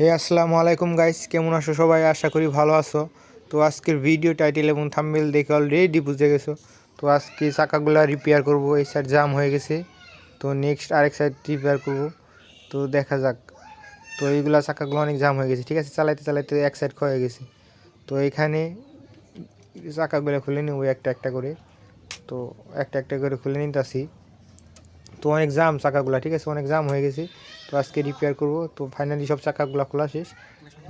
হে, আসসালামু আলাইকুম গাইস কেমন আছো সবাই? আশা করি ভালো আছো। তো আজকের ভিডিও টাইটেল এবং থাম্বনেল দেখে অলরেডি বুঝে গেছো। তো আজকে চাকাগুলো রিপেয়ার করব, এই সাইড জাম হয়ে গেছে। তো নেক্সট আরেক সাইড রিপেয়ার করব। তো দেখা যাক। তো এইগুলা চাকাগুলো অনেক জাম হয়ে গেছে, ঠিক আছে? চালাইতে চালাইতে এক সাইড ক্ষয়ে গেছে। তো এখানে চাকাগুলো খুলে নেব, একটা একটা করে। তো একটা একটা করে খুলে নিতেছি। তো অনেক জাম চাকাগুলো, ঠিক আছে? অনেক জাম হয়ে গেছে। তো আজকে রিপেয়ার করব। তো ফাইনালি সব চাকাগুলো খোলা শেষ।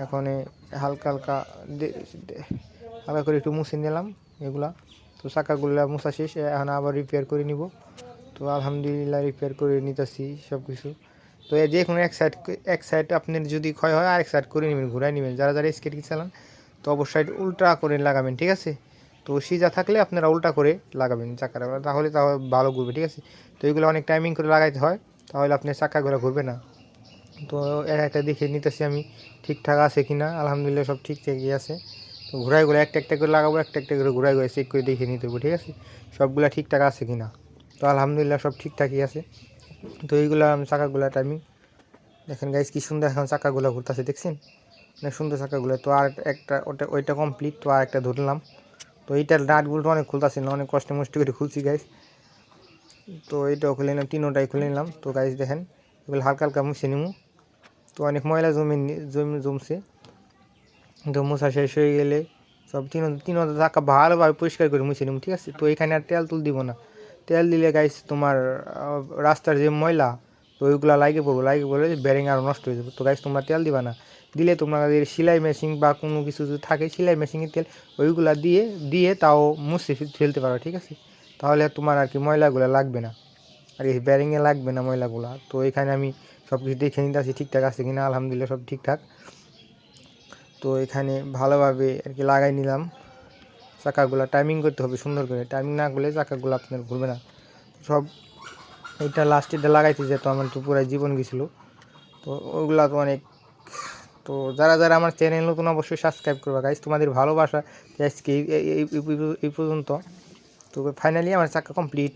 এখন হালকা হালকা হালকা করে একটু মুছে নিলাম এগুলা। তো চাকাগুলো মুছা শেষ। এখন আবার রিপেয়ার করে নিব। তো আলহামদুলিল্লাহ রিপেয়ার করে নিতেছি সব কিছু তো যে কোনো এক সাইড এক সাইড আপনার যদি ক্ষয় হয়, আরেক সাইড করে নেবেন ঘুরাই নেবেন। যারা যারা স্কেট চালান, তো অবশ্যই উল্টা করে লাগাবেন, ঠিক আছে? তো সিজা থাকলে আপনারা উল্টা করে লাগাবেন চাকাটা। তাহলে তাহলে ভালো ঘুরবে, ঠিক আছে? তো এগুলো অনেক টাইমিং করে লাগাইতে হয়, তাহলে আপনার চাকাগুলো ঘুরবে না। তো এর একটা দেখে নিতেছি আমি, ঠিকঠাক আছে কি না আলহামদুলিল্লাহ সব ঠিকঠাকই আছে। তো ঘুরাইগুলো একটা একটা করে লাগাবো, একটা একটা করে ঘুরাই করে চেক করে দেখে নিতে হবে, ঠিক আছে? সবগুলো ঠিকঠাক আছে কি না তো আলহামদুলিল্লাহ সব ঠিকঠাকই আছে। তো এইগুলো আমি চাকাগুলো টাইমিং দেখেন গাইজ কি সুন্দর এখন চাকাগুলো ঘুরতেছে, দেখছেন? অনেক সুন্দর চাকাগুলো। তো আর একটা ওটা ওইটা কমপ্লিট তো আর একটা ধরলাম। তো এইটার নাটগুলো অনেক খুলতেছে না, অনেক কষ্ট মষ্ট করে খুলছি গাইস তো এইটাও খুলে নিলাম, তিনোটাই খুলে নিলাম। তো গাইস দেখেন, এগুলো হালকা হালকা মুছে নিমু। তো অনেক ময়লা জমি জমি জমছে। তো মোছা শেষ হয়ে গেলে সব তিন তিন টাকা ভালোভাবে পরিষ্কার করে মুছে নিব ঠিক আছে? তো এখানে আর তেল তুল দিব না। তেল দিলে গাইস তোমার রাস্তার যে ময়লা তো ওইগুলো লাগে পড়ব লাগে পড়লে ব্যারিং আরও নষ্ট হয়ে যাবে। তো গাইস তোমরা তেল দিবা না। দিলে তোমাদের সেলাই মেশিন বা কোনো কিছু যদি থাকে, সেলাই মেশিনের তেল, ওইগুলা দিয়ে দিয়ে তাও মুছে ফেলতে পারো, ঠিক আছে? তাহলে তোমার আর কি ময়লাগুলো লাগবে না। আর এই ব্যারিংয়ে লাগবে না ময়লাগুলো। তো এখানে আমি সব কিছু দেখে নিতে আসি, ঠিকঠাক আছে কিনা, আলহামদুলিল্লাহ সব ঠিকঠাক। তো এখানে ভালোভাবে আর কি লাগাই নিলাম। চাকাগুলো টাইমিং করতে হবে সুন্দর করে। টাইমিং না করলে চাকাগুলো আপনার ঘুরবে না। সব এটা লাস্টেরটা লাগাইতে যেত, আমার তো পুরো জীবন গেছিল। তো ওইগুলা তো অনেক, তো যারা যারা আমার চ্যানেল নতুন অবশ্যই সাবস্ক্রাইব করবে। গাইজ তোমাদের ভালোবাসা, আজকে এই পর্যন্ত। তো ফাইনালি আমার চাকা কমপ্লিট